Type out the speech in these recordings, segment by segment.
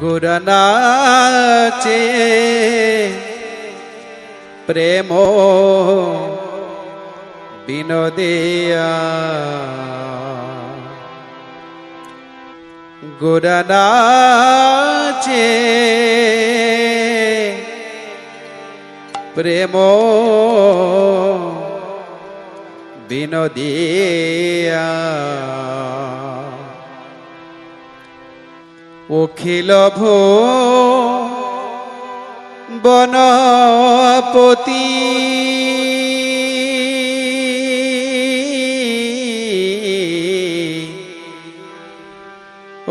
গুরনাচে প্রেম বিনোদিয়া গুরনাচে প্রেম বিনোদিয়া অখিল ভো বনপতি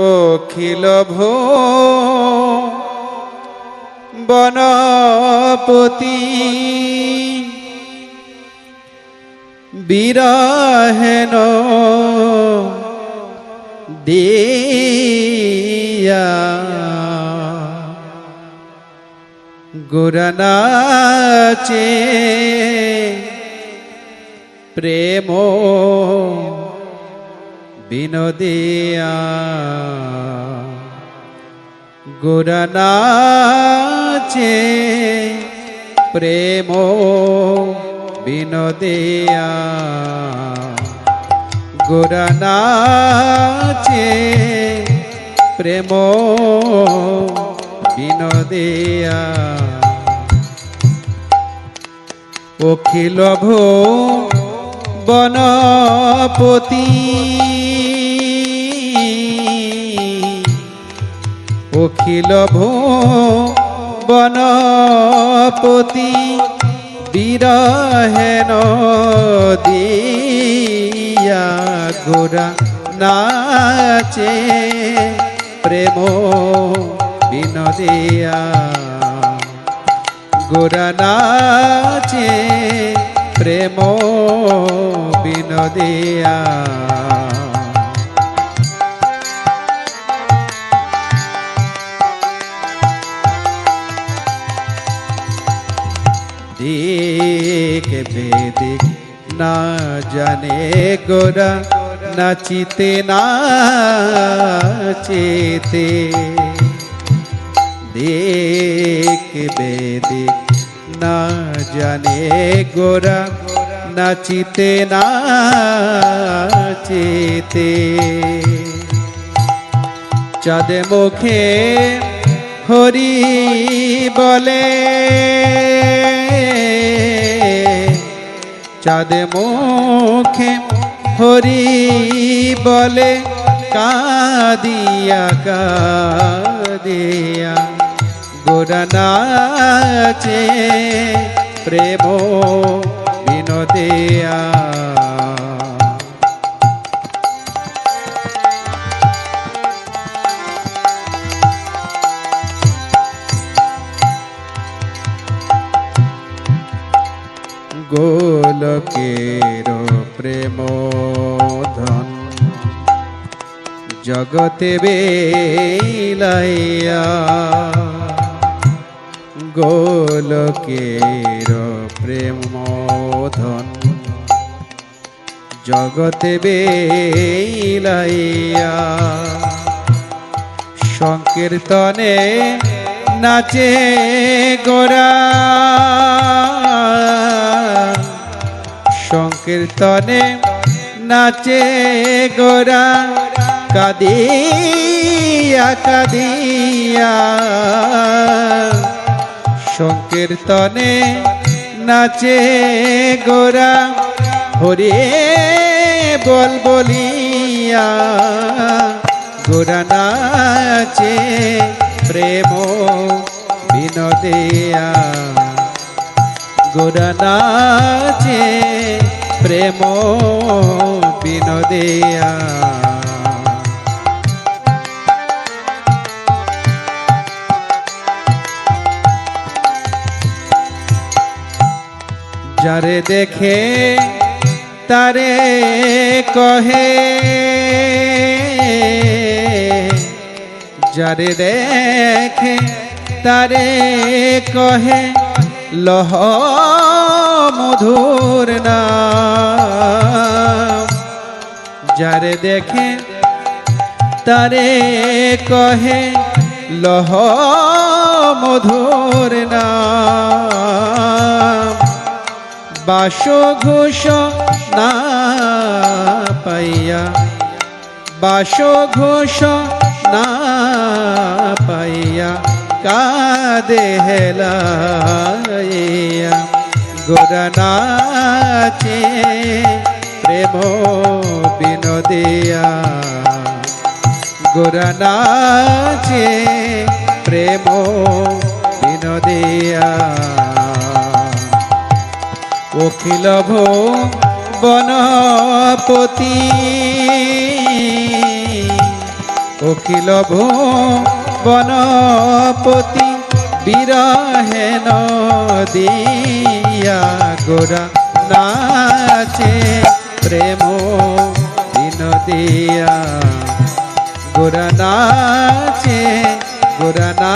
অখিল ভো বনপতি বিরহেন দিয়া গুরনাচে প্রেম বিনোদিয়া। গুরনাচে প্রেম বিনোদিয়া। গুরনাচে প্রেম বিনোদিয়া। অখিল ভো বনপতি। অখিল ভো বনপতি বিরহেন দিয়া গোরা নাচে। প্রেম বিনোদিয়া। গোরা নাচে প্রেম বিনোদিয়া। দিক বেদিক না জানে গোরা নাচিতে নাচিতে। দিক বেদিক না জানে গোরা, নাচিতে নাচিতে। চাঁদে মুখে হরি বলে, চাঁদে মুখে হরি বলে কাদিয়া কাদিয়া। গোরা নাচে প্রেম বিনোদিয়া। গোলকের প্রেম ধন জগতে বেলাইয়া গোলকের প্রেম ধন জগতে বেলাইয়া সংকীর্তনে নাচে গোরা। সংকীর্তনে নাচে গোরা, কাদিয়া কাদিয়া। সংকীর্তনে নাচে গোরা, হরে বল বলিয়া। গোরা নাচে প্রেম বিনোদিয়া। গোরা নাচে প্রেম বিনোদিয়া। যারে দেখে তারে কহে যারে দেখে তারে কহে লহ মধুর নাম। যারে দেখে, তারে কহে, লহ মধুর নাম। বাস ঘোষ না পাইয়া বাস ঘোষ না পাইয়া, কাদে হেলাইয়া। গোরা নাচে প্রেম বিনোদিয়া। গোরা নাচে প্রেম বিনোদিয়া। অখিল বনপতি অখিল বনপতি বিরহে নদিয়া গোরা নাচে প্রেম বিনোদিয়া গোরা নাচে গোরা